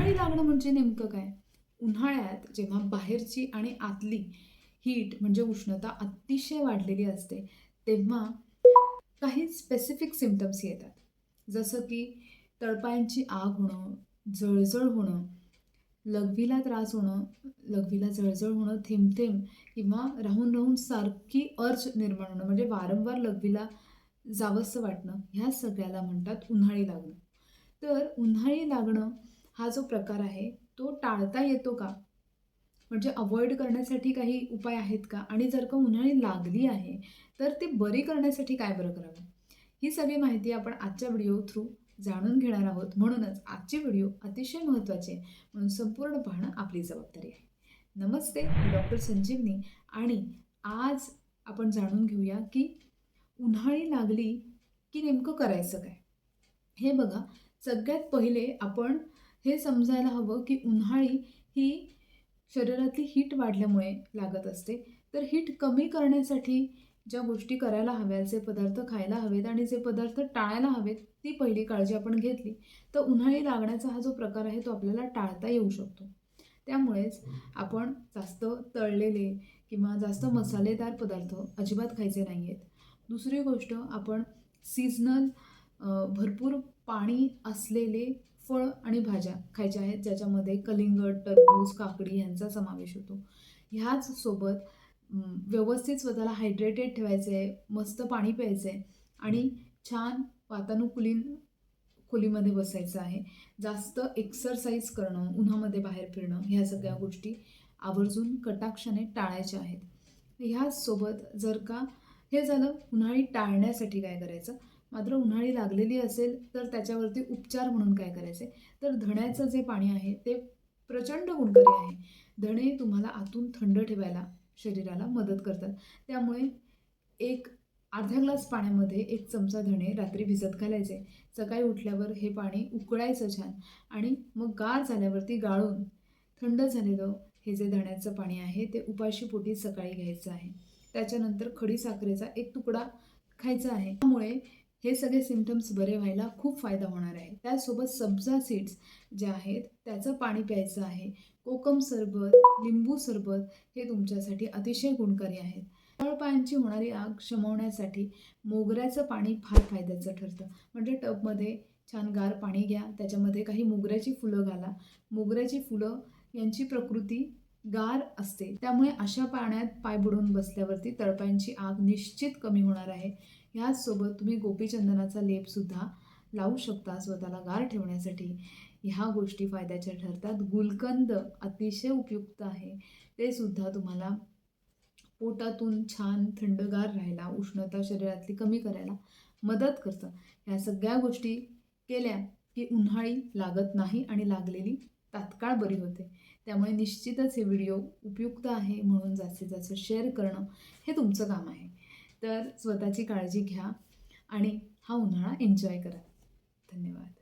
उन्हाळी लागणं म्हणजे नेमकं काय? उन्हाळ्यात जेव्हा बाहेरची आणि आतली हीट म्हणजे उष्णता अतिशय वाढलेली असते तेव्हा काही स्पेसिफिक सिमटम्स येतात. जसं की तळपायांची आग होणं जळजळ होणं लघवीला त्रास होणं लघवीला जळजळ होणं थेंबथेंब किंवा राहून राहून सारखी अर्ज निर्माण होणं म्हणजे वारंवार लघवीला जावंसं वाटणं ह्या सगळ्याला म्हणतात उन्हाळी लागणं. तर उन्हाळी लागणं हा जो प्रकार आहे तो टाळता येतो का? म्हणजे अवॉइड करण्यासाठी काही उपाय आहेत का? आणि जर का उन्हाळी लागली आहे तर ते बरी करण्यासाठी काय बरं करावं? ही सगळी माहिती आपण आजच्या व्हिडिओ थ्रू जाणून घेणार आहोत. म्हणूनच आजची व्हिडिओ अतिशय महत्त्वाची. आहे म्हणून संपूर्ण पाहणं आपली जबाबदारी आहे. नमस्ते डॉक्टर संजीवनी. आणि आज आपण जाणून घेऊया की उन्हाळी लागली की नेमकं करायचं काय? हे बघा सगळ्यात पहिले आपण हे समजायला हवं की उन्हाळी ही शरीरातली हीट वाढल्यामुळे लागत असते. तर हीट कमी करण्यासाठी ज्या गोष्टी करायला हव्यात जे पदार्थ खायला हवेत आणि जे पदार्थ टाळायला हवेत ती पहिली काळजी आपण घेतली. तर उन्हाळी लागण्याचा हा जो प्रकार आहे तो आपल्याला टाळता येऊ शकतो. त्यामुळेच आपण जास्त तळलेले किंवा जास्त मसालेदार पदार्थ अजिबात खायचे नाही आहेत दुसरी गोष्ट आपण सीझनल भरपूर पाणी असलेले फळ आणि भाज्या खायच्या आहेत ज्याच्यामध्ये कलिंगड टरबूज काकडी यांचा समावेश होतो. ह्याच सोबत व्यवस्थित स्वतःला हायड्रेटेड ठेवायचं आहे मस्त पाणी प्यायचं आहे आणि छान वातानुकूलित खोलीमध्ये बसायचं आहे. जास्त एक्सरसाइज करणं उन्हामध्ये बाहेर फिरणं ह्या सगळ्या गोष्टी आवर्जून कटाक्षाने टाळायच्या आहेत. ह्याचसोबत जर का हे झालं उन्हाळी टाळण्यासाठी काय करायचं? मात्र उन्हाळी लागलेली असेल तर त्याच्यावरती उपचार म्हणून काय करायचे? तर धण्याचं जे पाणी आहे ते प्रचंड गुणकारी आहे. धणे तुम्हाला आतून थंड ठेवायला शरीराला मदत करतात. त्यामुळे एक अर्ध्या ग्लास पाण्यामध्ये एक चमचा धणे रात्री भिजत घालायचे. सकाळी उठल्यावर हे पाणी उकळायचं छान आणि मग गार झाल्यावरती गाळून थंड झालेलं हे जे धण्याचं पाणी आहे ते उपाशी पोटी सकाळी घ्यायचं आहे. त्याच्यानंतर खडी साखरेचा एक तुकडा खायचा आहे. त्यामुळे हे सगळे सिमटम्स बरे व्हायला खूप फायदा होणार आहे. त्यासोबत सब्जा सीड्स जे आहेत त्याचं पाणी प्यायचं आहे. कोकम सरबत लिंबू सरबत हे तुमच्यासाठी अतिशय गुणकारी आहेत. तळपायांची होणारी आग शमवण्यासाठी मोगऱ्याचं पाणी फार फायद्याचं ठरतं. म्हणजे टबमध्ये छान गार पाणी घ्या त्याच्यामध्ये काही मोगऱ्याची फुलं घाला. मोगऱ्याची फुलं यांची प्रकृती गार असते. त्यामुळे अशा पाण्यात पाय बुडवून बसल्यावरती तळपायांची आग निश्चित कमी होणार आहे. ह्याचसोबत तुम्ही गोपीचंदनाचा लेपसुद्धा लावू शकता स्वतःला गार ठेवण्यासाठी. ह्या गोष्टी फायद्याच्या ठरतात. गुलकंद अतिशय उपयुक्त आहे. ते सुद्धा तुम्हाला पोटातून छान थंडगार राहायला उष्णता शरीरातली कमी करायला मदत करतं. ह्या सगळ्या गोष्टी केल्या की उन्हाळी लागत नाही आणि लागलेली तात्काळ बरी होते. त्यामुळे निश्चितच हे व्हिडिओ उपयुक्त आहे म्हणून जास्तीत जास्त शेअर करणं हे तुमचं काम आहे. तर स्वतःची काळजी घ्या आणि हा उन्हाळा एन्जॉय करा. धन्यवाद.